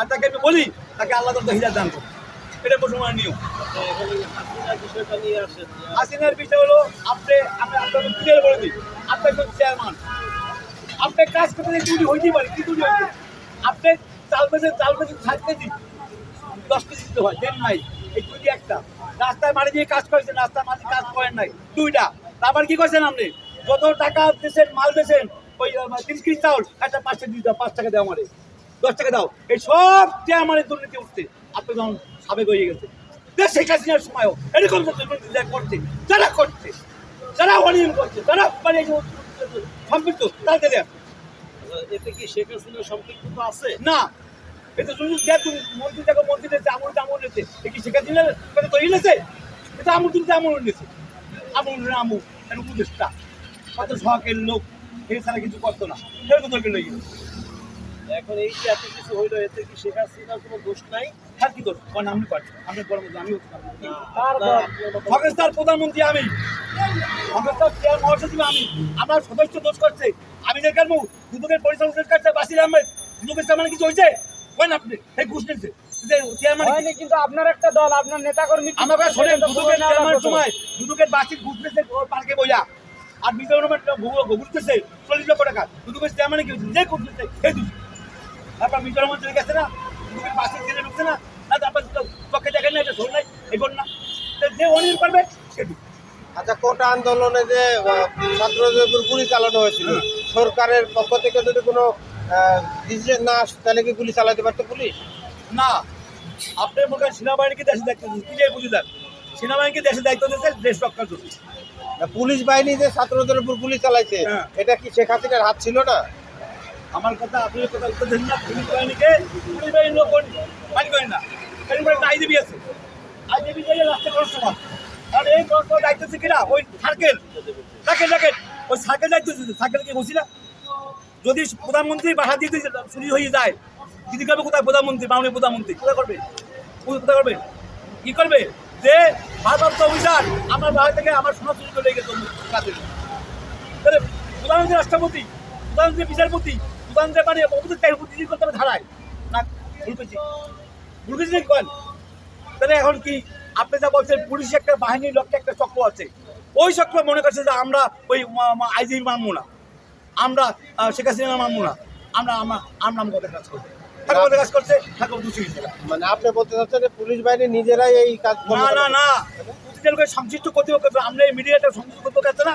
আর তাকে আমি বলি, তাকে আল্লাহ তালা হিদার দান এটা মুসলমান নিয়ম। হাসিনার বিষয় হলো, আপনি, আমি আপনাকে ক্লিয়ার বলে দিই আপনি একজন চেয়ারম্যান আপনি কাজ করতে চুরি হইতেই পারে, কি চুরি হইতে? আপনি চাল বেঁচে চাল বেঁচে ষাট কেজি, দশ কেজি দিতে হয়, দেন নাই। এই চুরি একটা। রাস্তায় মারি দিয়ে কাজ করেছেন, রাস্তায় মারি কাজ করেন নাই। দুইটা। তারপর কি করছেন আপনি? যত টাকা দিয়েছেন মাল দিয়েছেন ওই তিরিশ কেজি চাউল, একটা পাঁচ টাকা দাও পাঁচ টাকা দেওয়া আমারে দশ টাকা দাও। এই সব যে আমার দুর্নীতি উঠছে আপনি যখন সাবেক হয়ে গেছে দেশ শেখ হাসিনার সময়ও এরকম করছে যারা করছে যারা অনিয়ম করছে যারা মানে সম্পৃক্ত তাদের এতে কি শেখ হাসিনা সম্পৃক্ত আছে? না। এটা শুধু তুমি মন্ত্রী দেখো মন্ত্রী নিয়েছে আমল আমল নিয়েছে এ কি শেখ হাসিনার কথা তৈরি নিয়েছে এটা আমল তুমি আমল নিয়েছে আমল আমু এর উপদেষ্টা। কত শখের লোক এছাড়া কিছু করতো না। সেরকম দরকার লেগে গেছে এখন এই যে এত কিছু হইল এতে কি শেখ হাসিনার কোনো দোষ নাই? হ্যাঁ কি করব? কারণ আমি পারছি আমি বড় মধ্যে আমি পাকিস্তান প্রধানমন্ত্রী আমি। পাকিস্তান চেয়ার মহাসচিব আমি। আমার সদস্য দোষ করছে। আমি যে কেন দুদকের পরিচালনা দোষ করছে। বাসির আহমেদ দুদকের চেয়ারম্যান কিছু হয়েছে? হয় আপনি এই ঘুষ হয়নি কিন্তু আপনার একটা দল আপনার নেতাকর্মী আমাকে শোনেন দুদকের চেয়ারম্যান সময় দুদকের বাসির ঘুষ ওর পার্কে বইয়া। আর বিজয় রহমান ঘুরতেছে চল্লিশ লক্ষ টাকা। দুদকের চেয়ারম্যান কি হয়েছে? যে ঘুষ সেই বিজয় রহমান চলে গেছে না। দুদকের বাসির ছেলে ঢুকছে না। না তারপর পক্ষে দেখেন না এটা শোন নাই এগোন না। যে অনিয়ম করবে সে আচ্ছা কোটা আন্দোলনে যে ছাত্রদের উপর গুলি চালানো হয়েছিল? সরকারের পক্ষ থেকে যদি কোনো ডিসিশন না আসে তাহলে কি গুলি চালাতে পারতো পুলিশ? না। আপনার মনে করেন সেনাবাহিনীকে দেশে দায়িত্ব দিচ্ছে? কি বুঝে দেন সেনাবাহিনীকে দেশে দায়িত্ব দিচ্ছে? দেশ রক্ষার জন্য। পুলিশ বাহিনী যে ছাত্রদের উপর গুলি চালাইছে হ্যাঁ। এটা কি শেখ হাসিনার হাত ছিল না? আমার কথা আপনি কথা উত্তর দেন না পুলিশ বাহিনীকে পুলিশ বাহিনীর লোক মানি করেন না। কারণ একটা আইডিবি আছে। আইডিবি যাই রাস্তা করার সময়। আর এই করার দায়িত্ব আছে কিনা ওই সার্কেল। Circle circle. ওই সার্কেল দায়িত্ব দিচ্ছে সার্কেলকে বসিলা যদি প্রধানমন্ত্রী বাসা দিয়ে দিয়ে চুরি হয়ে যায় দিদি করবে কোথায় প্রধানমন্ত্রী মাননীয় প্রধানমন্ত্রী, কোথায় করবে? কোথায় করবে? কি করবে? যে ভারপ্রাপ্ত অভিযান, আমার বাড়ি থেকে আমার সোনা চুরি করে গেছে তাহলে প্রধানমন্ত্রী রাষ্ট্রপতি, প্রধানমন্ত্রী বিচারপতি প্রধানমন্ত্রী মানে অবশ্যই তাই উপস্থিত করতে হবে ধারায় না ভুল পেয়েছি ভুল নাকি তাহলে এখন কি আপনি যা বলছেন পুলিশ একটা বাহিনীর লক্ষ্যে একটা চক্র আছে। ওই চক্র মনে করছে যে আমরা ওই আইজি মানবো না আমরা শেখ হাসিনা মানবো না আমরা আমরা আমরা কাজ করব কাজ করছে ঠাকুর দোষী হয়েছে মানে আপনি বলতে চাচ্ছেন যে পুলিশ বাহিনী নিজেরাই এই কাজ না না না। সংশ্লিষ্ট কর্তৃপক্ষ আমরা এই মিডিয়াটা সংশ্লিষ্ট করতে আছে না।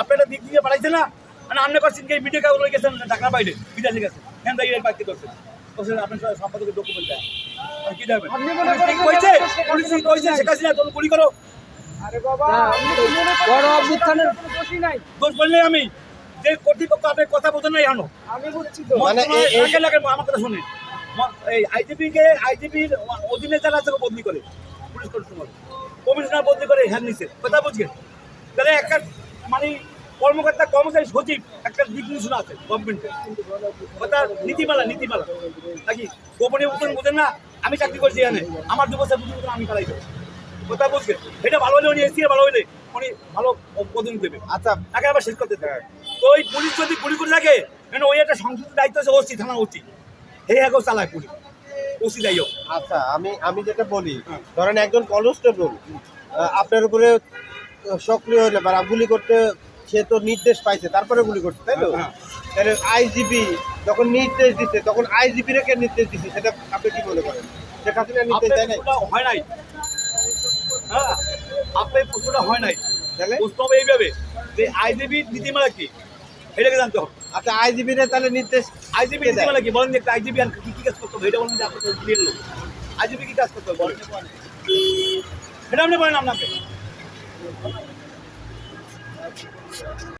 আপনারা দিক দিয়ে পাঠাইছে না। মানে আপনি করছেন কি মিডিয়া কাগজ গেছেন ঢাকার বাইরে বিদেশে গেছে হ্যাঁ দাঁড়িয়ে পাইতে করছেন সাথে সম্পাদকের ডকুমেন্ট দেয় আর কি দেবেন? আপনি কইছে পুলিশ কইছে? শেখ হাসিনা তুমি গুলি করো। আরে বাবা আপনি বড় অভ্যুত্থানের কোনো দোষী নাই? দোষ বললে আমি। যে কর্তৃপক্ষ আপনার কথা বোঝেন নাই জানো আমি বুঝছি তো। মানে লাগে আমার কথা শুনেন ম- এই আইজিপি কে আইজিপির অধীনে যারা আছে বদলি করে। পুলিশ কমিশনার কমিশনার বদলি করে হ্যাঁ নিচে। কথা বুঝছেন তাহলে একটা কর্মচারী সচিব একটা দিক নির্দেশনা আছে গভর্নমেন্টের কথা নীতিমালা নীতিমালা। নাকি গোপনীয় উত্তর বোঝেন না? আমি চাকরি করছি এখানে। আমার দু বছর বুঝুন আমি চালাই দেবো। কথা বুঝছেন এটা ভালো হলে উনি এসি ভালো হলে উনি ভালো পদন দেবে আচ্ছা। তাকে আবার শেষ করতে দেয় তো ওই পুলিশ যদি গুলি করে থাকে মানে ওই একটা সংসদ দায়িত্ব আছে ওসি থানা ওসি। এই আগেও চালায় পুলিশ ওসি যাই হোক। আচ্ছা আমি আমি যেটা বলি হ্যাঁ। ধরেন একজন কনস্টেবল আপনার উপরে সক্রিয় হলে বা গুলি করতে সে তো নির্দেশ পাইছে তারপরে গুলি করছে তাই তো? হ্যাঁ। তাহলে আইজিপি যখন নির্দেশ দিচ্ছে তখন আইজিপি রেখে নির্দেশ দিচ্ছে সেটা আপনি কি মনে করেন? শেখ হাসিনা নির্দেশ দেয় নাই? হয় নাই। হ্যাঁ আপনার প্রশ্নটা হয় নাই। তাহলে? প্রশ্ন হবে এইভাবে যে আইজিবি নীতিমালা কি? এটাকে জানতে হবে। আচ্ছা আইজিপি রে তাহলে নির্দেশ আইজিবি দেয়? নীতিমালা কি? বলেন যে আইজিবি আর কি কি কাজ করতে হবে? এটা বলেন যে আপনার ক্লিয়ার লোক আইজিবি কি কাজ করতে হবে? বলেন। সেটা আপনি বলেন আপনাকে। ちょっと。